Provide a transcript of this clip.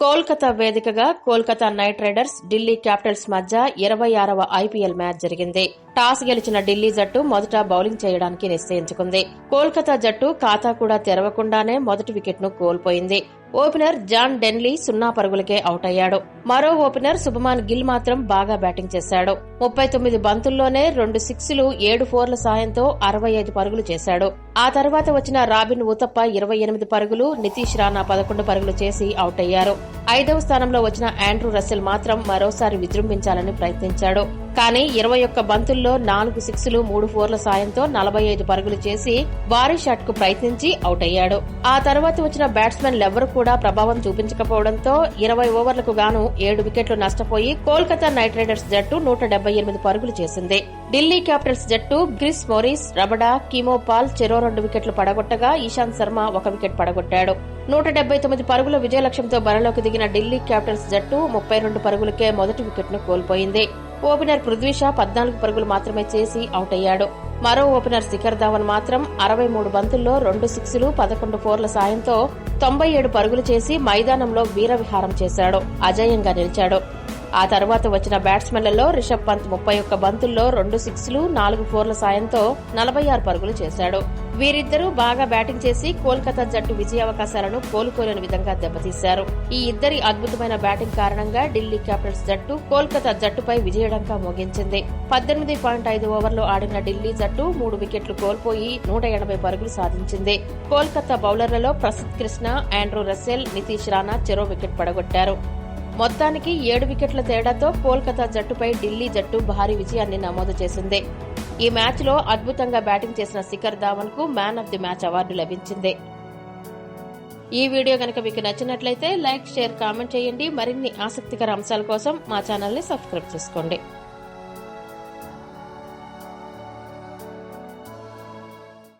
కోల్కతా వేదికగా Kolkata knight riders Delhi capitals మధ్య ఇరవై ఆరవ ఐపీఎల్ మ్యాచ్ జరిగింది. టాస్ గెలిచిన ఢిల్లీ జట్టు మొదట బౌలింగ్ చేయడానికి నిశ్చయించుకుంది. కోల్కతా జట్టు ఖాతా కూడా తెరవకుండానే మొదటి వికెట్ను కోల్పోయింది. ఓపెనర్ జాన్ డెన్లీ సున్నా పరుగులకే అవుట్ అయ్యాడు మరో ఓపెనర్ శుభమాన్ గిల్ మాత్రం బాగా బ్యాటింగ్ చేశాడు. ముప్పై తొమ్మిది బంతుల్లోనే రెండు సిక్స్లు ఏడు ఫోర్ల సాయంతో అరవై ఐదు పరుగులు చేశాడు. ఆ తర్వాత వచ్చిన రాబిన్ ఉతప్ప ఇరవై ఎనిమిది పరుగులు నితీష్ రాణా పదకొండు పరుగులు చేసి అవుట్ అయ్యారు ఐదవ స్థానంలో వచ్చిన ఆండ్రూ రసెల్ మాత్రం మరోసారి విజృంభించాలని ప్రయత్నించాడు. కానీ ఇరవై ఒక్క బంతుల్లో నాలుగు సిక్స్లు మూడు ఫోర్ల సాయంతో నలభై ఐదు పరుగులు చేసి భారీ షాట్కు ప్రయత్నించి అవుట్ అయ్యాడు ఆ తర్వాత వచ్చిన బ్యాట్స్మెన్లెవరూ కూడా ప్రభావం చూపించకపోవడంతో ఇరవై ఓవర్లకు గాను ఏడు వికెట్లు నష్టపోయి కోల్కతా నైట్ రైడర్స్ జట్టు నూట డెబ్బై ఎనిమిది పరుగులు చేసింది. ఢిల్లీ క్యాపిటల్స్ జట్టు Chris Morris Rabada Keemo Paul చెరో రెండు వికెట్లు పడగొట్టగా ఇషాంత్ శర్మ ఒక వికెట్ పడగొట్టాడు. నూట డెబ్బై తొమ్మిది పరుగుల విజయ లక్ష్యంతో బరిలోకి దిగిన ఢిల్లీ క్యాపిటల్స్ జట్టు ముప్పై రెండు పరుగులకే మొదటి వికెట్ను కోల్పోయింది. ఓపెనర్ పృథ్వీషా పద్నాలుగు పరుగులు మాత్రమే చేసి అవుట్ అయ్యాడు మరో ఓపెనర్ శిఖర్ ధావన్ మాత్రం అరవై మూడు బంతుల్లో రెండు సిక్స్లు పదకొండు ఫోర్ల సాయంతో తొంభై ఏడు పరుగులు చేసి మైదానంలో వీరవిహారం చేశాడు. అజేయంగా నిలిచాడు. ఆ తర్వాత వచ్చిన బ్యాట్స్మెన్లలో రిషబ్ పంత్ ముప్పై ఒక్క బంతుల్లో రెండు సిక్స్లు నాలుగు ఫోర్ల సాయంతో నలభై ఆరు పరుగులు చేశాడు. వీరిద్దరూ బాగా బ్యాటింగ్ చేసి కోల్కతా జట్టు విజయావకాశాలను కోలుకోలేని విధంగా దెబ్బతీశారు. ఈ ఇద్దరి అద్భుతమైన బ్యాటింగ్ కారణంగా ఢిల్లీ క్యాపిటల్స్ జట్టు కోల్కతా జట్టుపై విజయడంకా ముగించింది. పద్దెనిమిది పాయింట్ ఐదు ఓవర్లు ఆడిన ఢిల్లీ జట్టు మూడు వికెట్లు కోల్పోయి నూట ఎనభై పరుగులు సాధించింది. కోల్కతా బౌలర్లలో ప్రసిద్ కృష్ణ ఆండ్రూ రసెల్ నితీష్ రాణా చెరో వికెట్ పడగొట్టారు. మొత్తానికి ఏడు వికెట్ల తేడాతో కోల్కతా జట్టుపై ఢిల్లీ జట్టు భారీ విజయాన్ని నమోదు చేసింది. ఈ మ్యాచ్లో అద్భుతంగా బ్యాటింగ్ చేసిన Shikhar ధావన్కు man of the match award లభించింది. ఈ వీడియో కనుక మీకు నచ్చినట్లయితే లైక్ షేర్ కామెంట్ చేయండి. మరిన్ని ఆసక్తికర అంశాల కోసం మా ఛానల్ని సబ్స్క్రైబ్ చేసుకోండి.